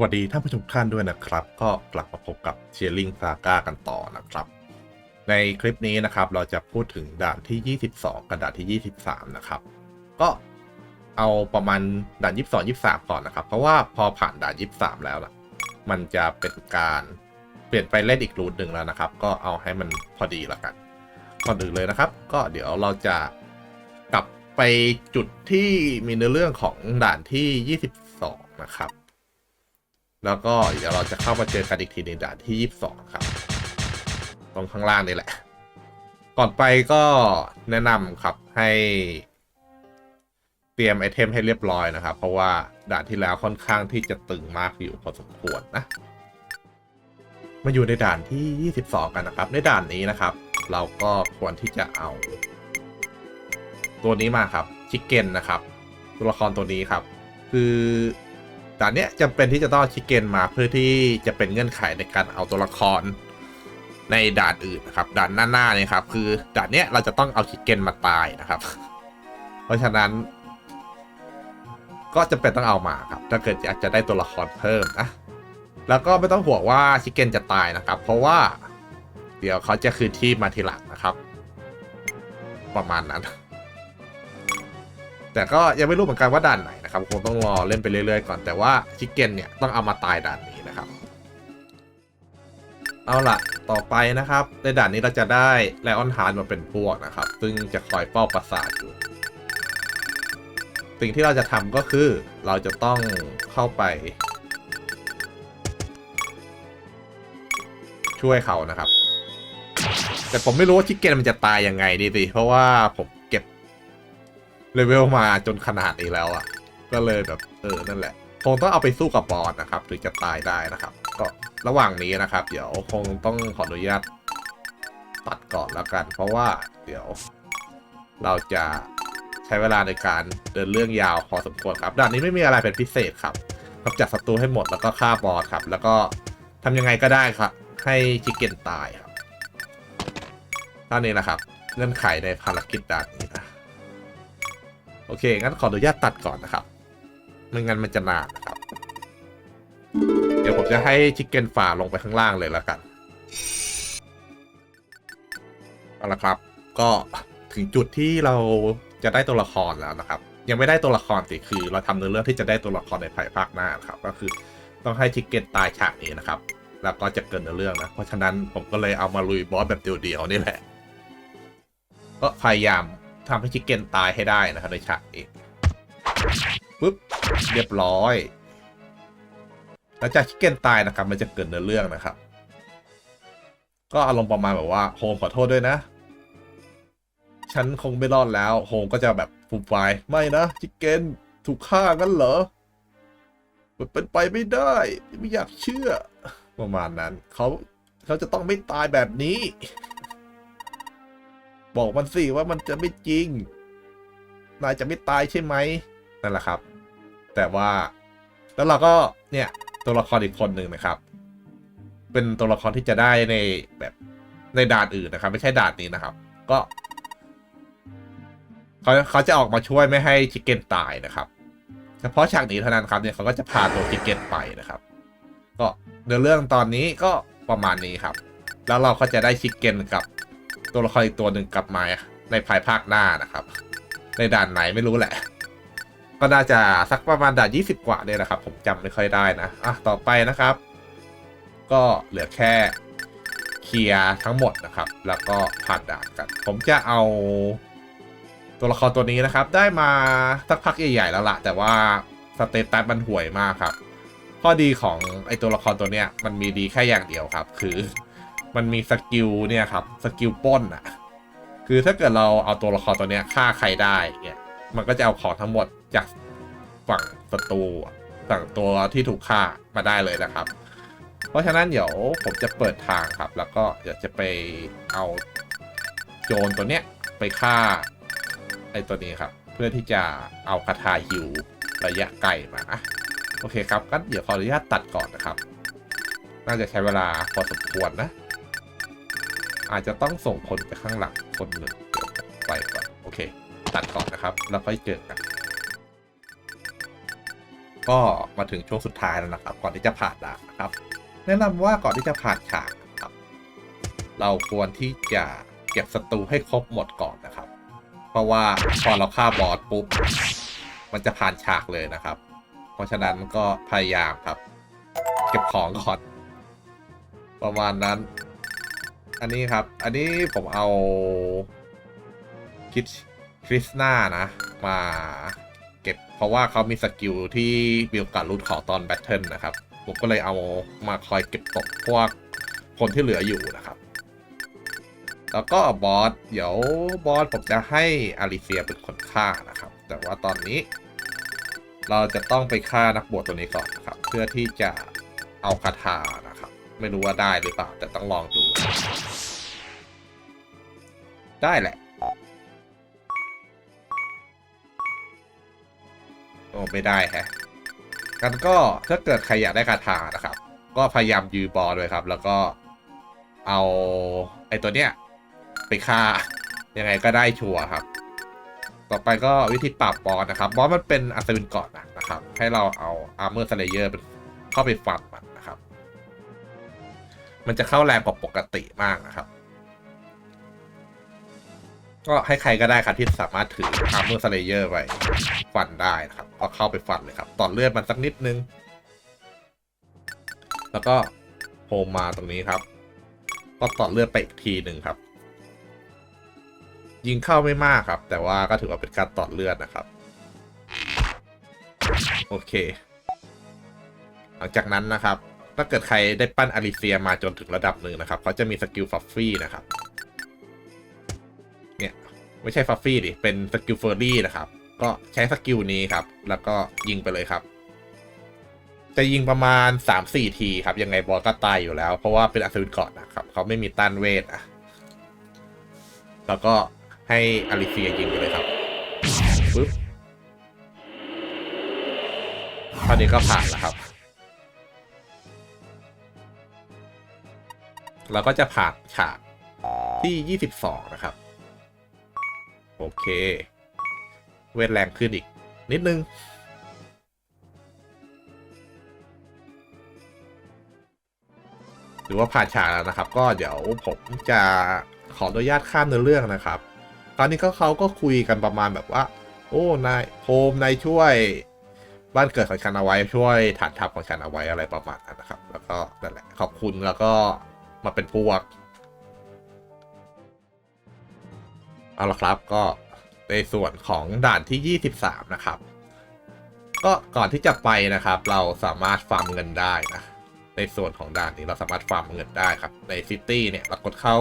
วัสดีท่านผู้ชมทุกท่านด้วยนะครับ ก็กลับมาพบกับเชียร์ลิงซาก้ากันต่อนะครับ ในคลิปนี้นะครับเราจะพูดถึงด่านที่ 22 กับด่านที่ 23 นะครับ ก็เอาประมาณด่าน 22 23 ก่อนนะครับ เพราะว่าพอผ่านด่าน 23 แล้วล่ะ มันจะเป็นการเปลี่ยนไปเล่นอีกรูทหนึ่งแล้วนะครับ ก็เอาให้มันพอดีละกันก่อนอื่นเลยนะครับ ก็เดี๋ยวเราจะกลับไปจุดที่มีเนื้อเรื่องของด่านที่ 22 นะครับ แล้วก็เดี๋ยวเราจะเข้ามาเจอกันอีกทีในด่านที่ 22 ครับ ตรงข้างล่างนี่แหละ ก่อนไปก็แนะนำครับให้เตรียมไอเทมให้เรียบร้อยนะครับ เพราะว่าด่านที่แล้วค่อนข้างที่จะตึงมากอยู่พอสมควรนะ มาอยู่ในด่านที่ 22 กันนะครับ ในด่านนี้นะครับ เราก็ควรที่จะเอา ตัวนี้มาครับชิคเก้นนะครับ ตัวละครตัวนี้ครับ คือ ด่านเนี้ยจำเป็นที่จะต้องชิคเก้นมาเพื่อที่จะเป็นเงื่อนไขในการเอาตัวละครในด่านอื่นนะครับ ด่านหน้าๆเนี่ยครับ คือด่านเนี้ยเราจะต้องเอาชิคเก้นมาตายนะครับ เพราะฉะนั้น ก็จะเป็นต้องเอามาครับ ถ้าเกิดอยากจะได้ตัวละครเพิ่มนะแล้วก็ไม่ต้องห่วงว่าชิคเก้นจะตายนะครับ เพราะว่า เดี๋ยวเขาจะคืนที่มาทีหลังนะครับ ประมาณนั้น แต่ก็ยังไม่รู้เหมือนกันว่าด่านไหน นะครับคงต้องรอเล่นไปเรื่อยๆก่อนแต่ว่าชิคเก้นเนี่ยต้องเอามาตายด่านนี้นะครับ เอาล่ะต่อไปนะครับ ในด่านนี้เราจะได้ไลออนฮาร์ดมาเป็นพวกนะครับ ซึ่งจะคอยเฝ้าปราสาทอยู่สิ่งที่เราจะทำก็คือเราจะต้องเข้าไป ช่วยเขานะครับ แต่ผมไม่รู้ว่าชิคเก้นมันจะตายยังไงดีสิเพราะว่าผมเก็บเลเวลมาจนขนาดนี้แล้วอะ่ะ ก็เลยแบบเออนั่นแหละ คงต้องเอาไปสู้กับบอสนะครับถึงจะตายได้นะครับ ก็ระหว่างนี้นะครับ เดี๋ยวคงต้องขออนุญาตตัดก่อนแล้วกัน เพราะว่าเดี๋ยว เราจะใช้เวลาในการเดินเรื่องยาวพอสมควรครับด่านนี้ไม่มีอะไรเป็นพิเศษครับกำจัดศัตรูให้หมดแล้วก็ฆ่าบอสครับ แล้วก็ทำยังไงก็ได้ครับ ให้ชิคเก้นตายครับเท่านี้นะครับเงื่อนไขในภารกิจด่านนี้นะโอเค งั้นขออนุญาตตัดก่อนนะครับ ไม่งั้นมันจะนานนะครับ เดี๋ยวผมจะให้ชิคเก้นฝ่าลงไปข้างล่างเลยแล้วกันเอาละครับ ก็ถึงจุดที่เราจะได้ตัวละครแล้วนะครับ ยังไม่ได้ตัวละครสิคือ เราทำเนื้อเรื่องที่จะได้ตัวละครในภายภาคหน้านะครับ ก็คือต้องให้ชิคเก้นตายฉากนี้นะครับ แล้วก็จะเกินเนื้อเรื่องนะ เพราะฉะนั้นผมก็เลยเอามาลุยบอสแบบเดียวๆนี่แหละ ก็พยายามทำให้ชิคเก้นตายให้ได้นะครับในฉากนี้ ปุ๊บเรียบร้อยหลังจากชิคเก้นตายนะครับ มันจะเกิดเนื้อเรื่องนะครับ ก็อารมณ์ประมาณแบบว่าโฮมขอโทษด้วยนะ ฉันคงไม่รอดแล้วโฮมก็จะแบบฟูมไฟไม่นะชิคเก้นถูกฆ่างั้นเหรอมันเป็นไปไม่ได้ ไม่อยากเชื่อ ประมาณนั้น เขาเขาจะต้องไม่ตายแบบนี้ บอกมันสิว่ามันจะไม่จริง นายจะไม่ตายใช่ไหมนั่นแหละครับ แต่ว่าแล้วเราก็เนี่ยตัวละครอีกคนหนึ่งนะครับ เป็นตัวละครที่จะได้ในแบบในด่านอื่นนะครับ ไม่ใช่ด่านนี้นะครับ ก็เขาเขาจะออกมาช่วยไม่ให้ชิคเก้นตายนะครับ เฉพาะฉากนี้เท่านั้นครับเนี่ยเขาก็จะพาตัวชิคเก้นไปนะครับ ก็เนื้อเรื่องตอนนี้ก็ประมาณนี้ครับ แล้วเราก็จะได้ชิคเก้นกับตัวละครอีกตัวหนึ่งกลับมาในภายภาคหน้านะครับ ในด่านไหนไม่รู้แหละ ก็น่าจะสักประมาณด่าน20กว่าเนี่ยนะครับ ผมจำไม่ค่อยได้นะอะต่อไปนะครับ ก็เหลือแค่เคลียร์ทั้งหมดนะครับ แล้วก็ผ่านด่านกัน ผมจะเอาตัวละครตัวนี้นะครับ ได้มาสักพักใหญ่ๆแล้วละแต่ว่าสเตตัสมันห่วยมากครับ ข้อดีของไอตัวละครตัวเนี้ยมันมีดีแค่อย่างเดียวครับ คือมันมีสกิลเนี่ยครับสกิลป้นอะคือถ้าเกิดเราเอาตัวละครตัวเนี้ยฆ่าใครได้เนี่ย มันก็จะเอาของทั้งหมดจากฝั่งศัตรูฝั่งตัวที่ถูกฆ่ามาได้เลยนะครับ เพราะฉะนั้นเดี๋ยวผมจะเปิดทางครับ แล้วก็เดี๋ยวจะไปเอาโจรตัวเนี้ยไปฆ่าไอ้ตัวนี้ครับ เพื่อที่จะเอาคาถาฮิวระยะไกลมาโอเคครับงั้นเดี๋ยวขออนุญาตตัดก่อนนะครับ น่าจะใช้เวลาพอสมควรนะ อาจจะต้องส่งคนไปข้างหลังคนหนึ่งไปก่อนโอเค ตัดก่อนนะครับ แล้วค่อยเจอกัน ก็มาถึงช่วงสุดท้ายแล้วนะครับ ก่อนที่จะผ่านด่านนะครับ แนะนำว่าก่อนที่จะผ่านฉากนะครับ เราควรที่จะเก็บศัตรูให้ครบหมดก่อนนะครับ เพราะว่าพอเราฆ่าบอสปุ๊บมันจะผ่านฉากเลยนะครับ เพราะฉะนั้นก็พยายามครับ เก็บของก่อนประมาณนั้น อันนี้ครับ อันนี้ผมเอาคิด คริสนานะ มาเก็บเพราะว่าเขามีสกิลที่มีโอกาสรูดขอตอนแบทเทิลนะครับ ผมก็เลยเอามาคอยเก็บตกพวกคนที่เหลืออยู่นะครับ แล้วก็บอสเดี๋ยวบอสผมจะให้อาริเซียเป็นคนฆ่านะครับ แต่ว่าตอนนี้ เราจะต้องไปฆ่านักบวชตัวนี้ก่อนนะครับ เพื่อที่จะเอาคาถานะครับ ไม่รู้ว่าได้หรือเปล่า แต่ต้องลองดู ได้แหละ อ้ไม่ได้ฮะกันก็ถ้าเกิดใครอยากได้คาถานะครับ ก็พยายามยืบอลด้วยครับ แล้วก็เอาไอ้ตัวเนี้ยไปฆ่ายังไงก็ได้ชัวร์ครับ ต่อไปก็วิธีปราบบอสนะครับบอสมันเป็นอัศวินเกาะนะครับ ให้เราเอาอาร์เมอร์สเลเยอร์เข้าไปฟันมันนะครับ มันจะเข้าแรงกว่าปกติมากนะครับ ก็ให้ใครก็ได้ครับที่สามารถถืออาร์เมอร์สเลเยอร์ไปฟันได้นะครับก็เข้าไปฟันเลยครับต่อเลือดมันสักนิดนึง แล้วก็โฮมมาตรงนี้ครับ ก็ต่อเลือดไปอีกทีหนึ่งครับ ยิงเข้าไม่มากครับ แต่ว่าก็ถือว่าเป็นการต่อเลือดนะครับ โอเค หลังจากนั้นนะครับ ถ้าเกิดใครได้ปั้นอาริเซียมาจนถึงระดับหนึ่งนะครับเขาจะมีสกิลฟัฟฟี่นะครับ ไม่ใช่ฟัฟฟี่ดิ เป็นสกิลเฟอร์รี่นะครับ ก็ใช้สกิลนี้ครับ แล้วก็ยิงไปเลยครับ จะยิงประมาณ 3-4 ทีครับ ยังไงบอสก็ตายอยู่แล้ว เพราะว่าเป็นอัศวินเกาะนะครับ เขาไม่มีต้านเวทอะ แล้วก็ให้อาริเซียยิงไปเลยครับปึ๊บตอนนี้ก็ผ่านแล้วครับ เราก็จะผ่านฉากที่ 22 นะครับ โอเค เวทแรงขึ้นอีก นิดนึง หรือว่าผ่านฉากแล้วนะครับ ก็เดี๋ยวผมจะขออนุญาตข้ามเนื้อเรื่องนะครับ ตอนนี้เขาเขาก็คุยกันประมาณแบบว่า โอ้นายโฮมนายช่วยบ้านเกิดของฉันเอาไว้ช่วยฐานทัพของฉันเอาไว้อะไรประมาณนั้นนะครับ แล้วก็นั่นแหละขอบคุณแล้วก็มาเป็นพวก เอาละครับก็ในส่วนของด่านที่ 23 นะครับ ก็ก่อนที่จะไปนะครับ เราสามารถฟาร์มเงินได้นะในส่วนของด่านนี้เราสามารถฟาร์มเงินได้ครับ ในซิตี้เนี่ยเรากดเข้า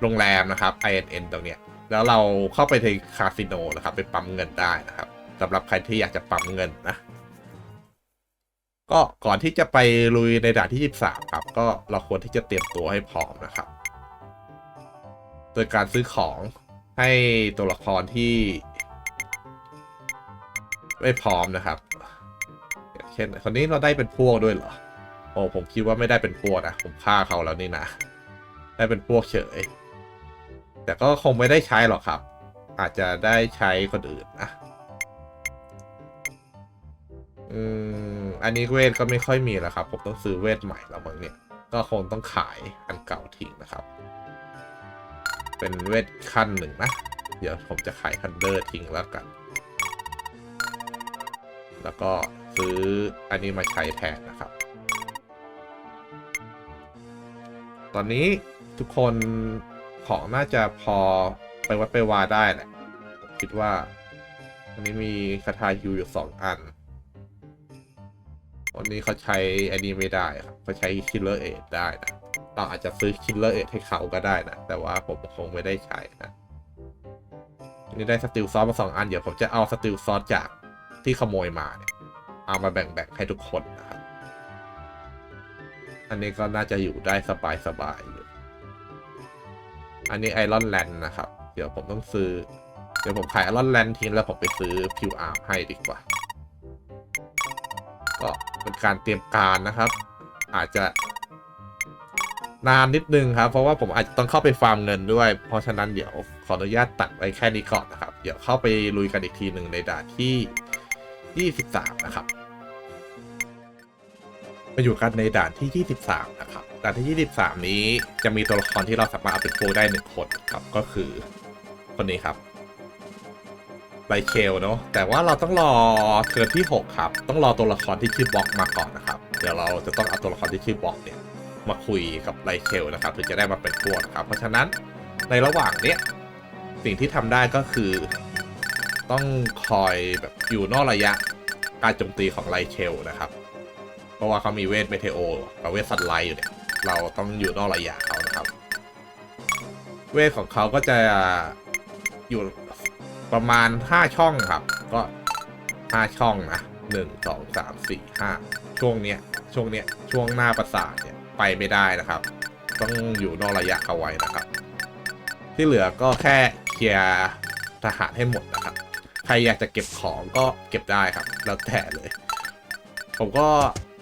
โรงแรมนะครับ INN ตรงเนี้ยแล้วเราเข้าไปในคาสิโนนะครับ ไปปั๊มเงินได้นะครับสำหรับใครที่อยากจะปั๊มเงินนะก็ก่อนที่จะไปลุยในด่านที่ 23 ครับ ก็เราควรที่จะเตรียมตัวให้พร้อมนะครับ โดยการซื้อของให้ตัวละครที่ ไม่พร้อมนะครับ เช่นคนนี้เราได้เป็นพวกด้วยเหรอ โอ้ผมคิดว่าไม่ได้เป็นพวกนะผมฆ่าเขาแล้วนี่นะ ได้เป็นพวกเฉย แต่ก็คงไม่ได้ใช้หรอกครับ อาจจะได้ใช้คนอื่นนะอืมอันนี้เวทก็ไม่ค่อยมีแล้วครับ ผมต้องซื้อเวทใหม่แล้วมั้งเนี่ย ก็คงต้องขายอันเก่าทิ้งนะครับ เป็นเวทขั้นหนึ่งนะ เดี๋ยวผมจะขายคันเดอร์ทิ้งแล้วกัน แล้วก็ซื้ออันนี้มาใช้แทนนะครับ ตอนนี้ทุกคนของน่าจะพอไปวัดไปวาได้แหละผมคิดว่าอันนี้มีคาถายูอยู่สองอัน วันนี้เขาใช้อันนี้ไม่ได้ครับเขาใช้คิลเลอร์เอทได้นะ เราอาจจะซื้อคิลเลอร์เอทให้เขาก็ได้นะ แต่ว่าผมคงไม่ได้ใช้นะนนี้ได้สติลซอสมาสองอัน เดี๋ยวผมจะเอาสติลซอสจากที่ขโมยมาเนี่ย เอามาแบ่งๆให้ทุกคนนะครับ อันนี้ก็น่าจะอยู่ได้สบายๆอยู่อันนี้ไอรอนแลนด์นะครับ เดี๋ยวผมต้องซื้อ เดี๋ยวผมขายไอรอนแลนด์ทิ้งแล้วผมไปซื้อพิวอาร์ให้ดีกว่า ก็เป็นการเตรียมการนะครับ อาจจะ นานนิดนึงครับ เพราะว่าผมอาจจะต้องเข้าไปฟาร์มเงินด้วย เพราะฉะนั้นเดี๋ยวขออนุญาตตัดไว้แค่นี้ก่อนนะครับ เดี๋ยวเข้าไปลุยกันอีกทีหนึ่งในด่านที่ 23 นะครับมาอยู่กันในด่านที่ 23 นะครับ ด่านที่ 23 นี้จะมีตัวละครที่เราสามารถเอาเป็นโฟได้หนึ่งคนครับ ก็คือคนนี้ครับไลเคลเนาะ แต่ว่าเราต้องรอเทิร์นที่ 6 ครับ ต้องรอตัวละครที่ชื่อบล็อกมาก่อนนะครับ เดี๋ยวเราจะต้องเอาตัวละครที่ชื่อบล็อกเนี่ย มาคุยกับไลเคลนะครับถึงจะได้มาเป็นพวกนะครับ เพราะฉะนั้นในระหว่างเนี้ยสิ่งที่ทำได้ก็คือ ต้องคอยแบบอยู่นอกระยะการโจมตีของไลเคลนะครับ เพราะว่าเขามีเวทเมเทโอกับเวทสันไลอยู่เนี่ยเราต้องอยู่นอกระยะเขานะครับ เวทของเขาก็จะอยู่ประมาณ 5 ช่องครับ ก็ 5 ช่องนะหนึ่งสองสามสี่ห้าช่วงเนี้ยช่วงเนี้ยช่วงหน้าประสาทเนี่ย ไปไม่ได้นะครับ ต้องอยู่นอกระยะเขาไว้นะครับ ที่เหลือก็แค่เคลียร์ทหารให้หมดนะครับ ใครอยากจะเก็บของก็เก็บได้ครับ แล้วแต่เลย ผมก็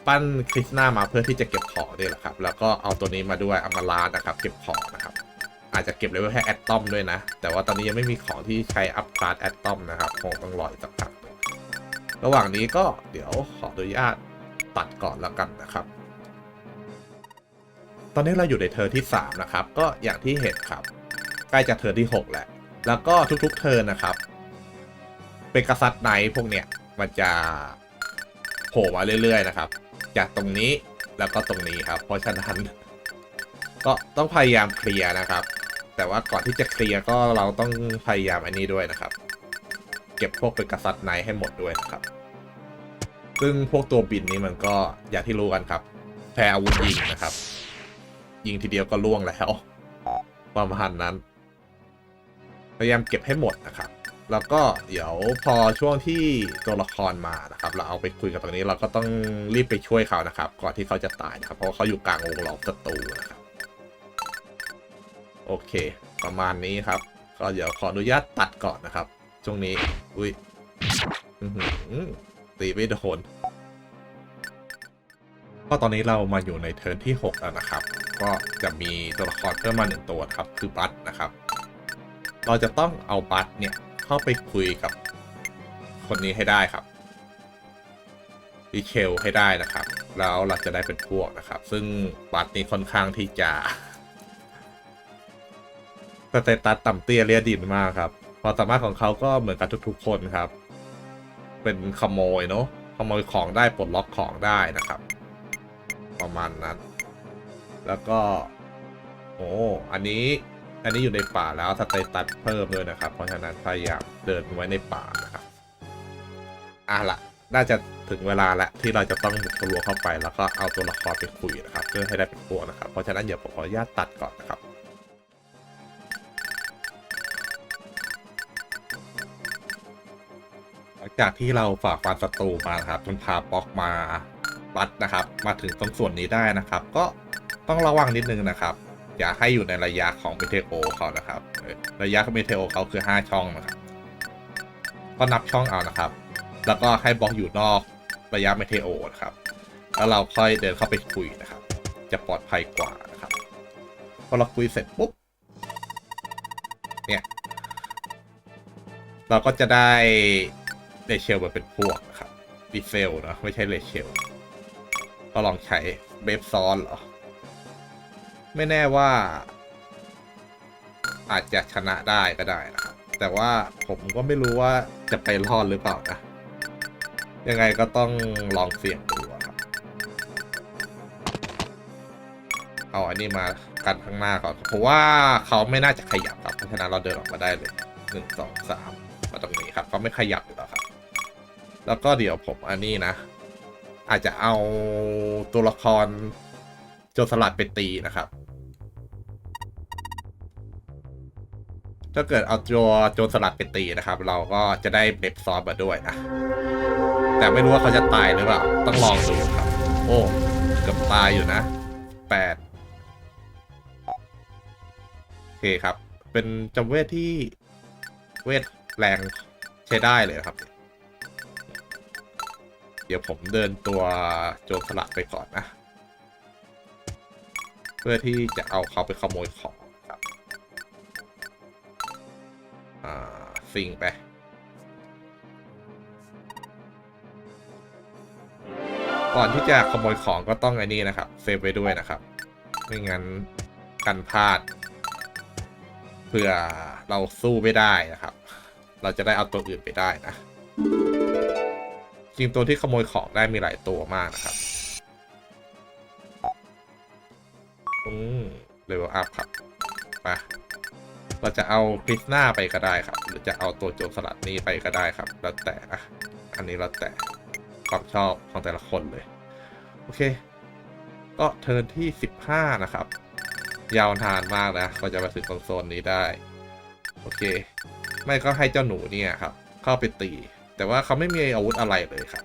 ปั้นคริสนามาเพื่อที่จะเก็บของนี่แหละครับ แล้วก็เอาตัวนี้มาด้วยเอามาลาดนะครับ เก็บของนะครับ อาจจะเก็บเลเวลแค่แอตตอมด้วยนะ แต่ว่าตอนนี้ยังไม่มีของที่ใช้อัพคลาสแอตตอมนะครับคงต้องรออีกสักพักระหว่างนี้ก็เดี๋ยวขออนุญาตตัดก่อนแล้วกันนะครับ ตอนนี้เราอยู่ในเทอร์ที่ 3 นะครับ ก็อย่างที่เห็นครับ ใกล้จะเทอร์ที่ 6 แล้ว แล้วก็ทุกๆเทอร์นะครับ เป็นกษัตริย์ไนพวกเนี้ยมันจะโผล่มาเรื่อยๆนะครับ จากตรงนี้แล้วก็ตรงนี้ครับ เพราะฉะนั้น ก็ต้องพยายามเคลียร์นะครับ แต่ว่าก่อนที่จะเคลียร์ก็เราต้องพยายามอันนี้ด้วยนะครับ เก็บพวกเป็นกษัตริย์ไนให้หมดด้วยนะครับ ซึ่งพวกตัวบินนี้มันก็อย่างที่รู้กันครับแพ้อาวุธยิงนะครับ ยิงทีเดียวก็ล่วงแล้วประมาณนั้น พยายามเก็บให้หมดนะครับ แล้วก็เดี๋ยวพอช่วงที่ตัวละครมานะครับ เราเอาไปคุยกับตรงนี้เราก็ต้องรีบไปช่วยเขานะครับ ก่อนที่เขาจะตายนะครับ เพราะเขาอยู่กลางวงล้อมศัตรูนะครับ โอเค ประมาณนี้ครับ ก็เดี๋ยวขออนุญาตตัดก่อนนะครับ ช่วงนี้ อุ้ยตีไม่โดน ก็ตอนนี้เรามาอยู่ในเทิร์นที่ 6 แล้วนะครับ ก็จะมีตัวละครเพิ่มมาหนึ่งตัวครับ คือบัตนะครับ เราจะต้องเอาบัตเนี่ยเข้าไปคุยกับคนนี้ให้ได้ครับดีเคลให้ได้นะครับ แล้วเราจะได้เป็นพวกนะครับ ซึ่งบัตนี้ค่อนข้างที่จะสเตตัสต่ำเตี้ยเรียดินมากครับความสามารถของเขาก็เหมือนกับทุกๆคนครับ เป็นขโมยเนาะขโมยของได้ปลดล็อกของได้นะครับ ประมาณนั้น แล้วก็ โอ้อันนี้อันนี้อยู่ในป่าแล้วสเตตัสเพิ่มด้วยนะครับ เพราะฉะนั้นพยายามเดินไว้ในป่านะครับอะละน่าจะถึงเวลาแล้วที่เราจะต้องบุกทะลวงเข้าไป แล้วก็เอาตัวละครไปคุยนะครับ เพื่อให้ได้เป็นพวกนะครับ เพราะฉะนั้นเดี๋ยวผมขออนุญาตตัดก่อนนะครับหลังจากที่เราฝ่าฟันศัตรูมาครับจนพาป๊อกมา วัดนะครับ มาถึงตรงส่วนนี้ได้นะครับ ก็ต้องระวังนิดนึงนะครับ อย่าให้อยู่ในระยะของเมเทโอเขานะครับ ระยะของเมเทโอเขาคือ 5 ช่องนะครับ ก็นับช่องเอานะครับ แล้วก็ให้บล็อกอยู่นอกระยะเมเทโอนะครับ แล้วเราค่อยเดินเข้าไปคุยนะครับ จะปลอดภัยกว่านะครับพอเราคุยเสร็จปุ๊บเนี่ยเราก็จะได้เลเชลมาเป็นพวกนะครับดีเซลนะไม่ใช่เลเชล ก็ลองใช้เบฟซอนเหรอ ไม่แน่ว่า อาจจะชนะได้ก็ได้นะครับแต่ว่าผมก็ไม่รู้ว่าจะไปรอดหรือเปล่านะ ยังไงก็ต้องลองเสี่ยงดูครับ เอาอันนี้มากันข้างหน้าก่อนเพราะว่าเขาไม่น่าจะขยับครับเพราะฉะนั้นเราเดินออกมาได้เลยหนึ่งสองสามมาตรงนี้ครับเขาไม่ขยับอยู่แล้วครับ แล้วก็เดี๋ยวผมอันนี้นะ อาจจะเอาตัวละครโจรสลัดไปตีนะครับ ถ้าเกิดเอาตัวโจรสลัดไปตีนะครับ เราก็จะได้เบฟซอสมาด้วยนะแต่ไม่รู้ว่าเขาจะตายหรือเปล่า ต้องลองดูครับ โอ้เกือบตายอยู่นะแปดโอเคครับ เป็นจำเวทที่เวทแรงใช้ได้เลยครับ เดี๋ยวผมเดินตัวโจรสลัดไปก่อนนะ เพื่อที่จะเอาเขาไปขโมยของครับ อ่าซิงไปก่อนที่จะขโมยของก็ต้องไอ้นี่นะครับ เซฟไว้ด้วยนะครับ ไม่งั้นกันพลาดเผื่อเราสู้ไม่ได้นะครับ เราจะได้เอาตัวอื่นไปได้นะ จริงตัวที่ขโมยของได้มีหลายตัวมากนะครับ อืมเลเวลอัพครับไปเราจะเอาคริสนาไปก็ได้ครับ หรือจะเอาตัวโจรสลัดนี้ไปก็ได้ครับ แล้วแต่นะอันนี้แล้วแต่ความชอบของแต่ละคนเลย โอเค ก็เทิร์นที่ 15 นะครับ ยาวนานมากนะก็จะมาถึงโซนนี้ได้ โอเค ไม่ก็ให้เจ้าหนูเนี่ยครับ เข้าไปตี แต่ว่าเขาไม่มีอาวุธอะไรเลยครับ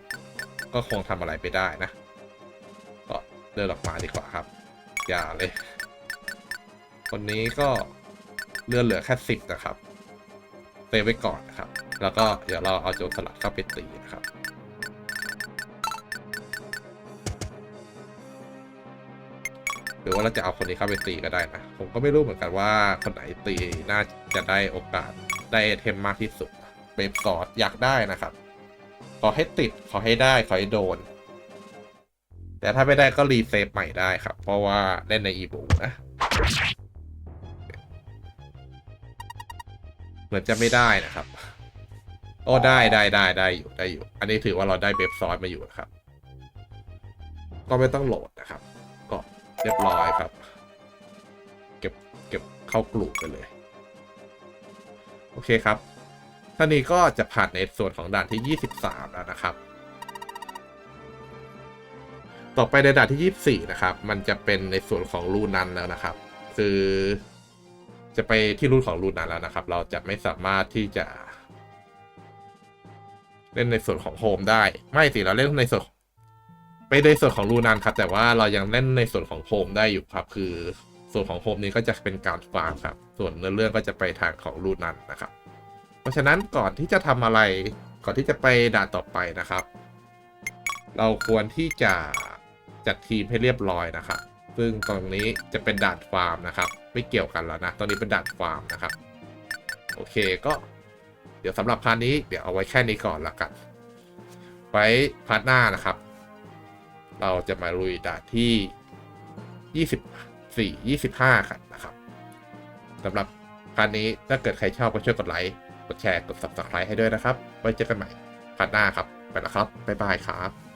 ก็คงทำอะไรไปได้นะ ก็เดินออกมาดีกว่าครับ อย่าเลย คนนี้ก็เลือดเหลือแค่สิบนะครับเซฟไว้ก่อนนะครับ แล้วก็เดี๋ยวเราเอาโจรสลัดเข้าไปตีนะครับหรือว่าเราจะเอาคนนี้เข้าไปตีก็ได้นะ ผมก็ไม่รู้เหมือนกันว่าคนไหนตีน่าจะได้โอกาสได้ไอเทมมากที่สุด เบฟซอสอยากได้นะครับ ขอให้ติดขอให้ได้ ขอให้โดน แต่ถ้าไม่ได้ก็รีเซฟใหม่ได้ครับ เพราะว่าเล่นในอีบูนะ เหมือนจะไม่ได้นะครับ โอ้ได้ได้ได้ได้อยู่ได้อยู่ อันนี้ถือว่าเราได้เบฟซอสมาอยู่นะครับ ก็ไม่ต้องโหลดนะครับ ก็เรียบร้อยครับ เก็บเก็บเข้ากลุ่มไปเลย โอเคครับ ท่านี้ก็จะผ่านในส่วนของด่านที่ 23 แล้วนะครับ ต่อไปในด่านที่ 24 นะครับ มันจะเป็นในส่วนของรูนันแล้วนะครับ คือจะไปที่รูทของรูนันแล้วนะครับ เราจะไม่สามารถที่จะ เล่นในส่วนของโฮมได้ ไม่สิเราเล่นในส่วนไปในส่วนของรูนันครับ แต่ว่าเรายังเล่นในส่วนของโฮมได้อยู่ครับ คือส่วนของโฮมนี้ก็จะเป็นการฟาร์มครับ ส่วนเนื้อเรื่องก็จะไปทางของรูนันนะครับ ราะฉะนั้นก่อนที่จะทำอะไร ก่อนที่จะไปด่านต่อไปนะครับ เราควรที่จะจัดทีมให้เรียบร้อยนะครับ ซึ่งตรงนี้จะเป็นด่านฟาร์มนะครับ ไม่เกี่ยวกันแล้วนะ ตอนนี้เป็นด่านฟาร์มนะครับ โอเคก็เดี๋ยวสำหรับพาร์ทนี้เดี๋ยวเอาไว้แค่นี้ก่อนละกัน ไว้พาร์ทหน้านะครับ เราจะมาลุยด่านที่ 24 25ครับนะครับสำหรับพาร์ทนี้ถ้าเกิดใครชอบก็ช่วยกดไลค์ กดแชร์ กด subscribe ให้ด้วยนะครับ ไว้เจอกันใหม่พาร์ทหน้าครับ ไปแล้วครับ บ๊ายบายครับ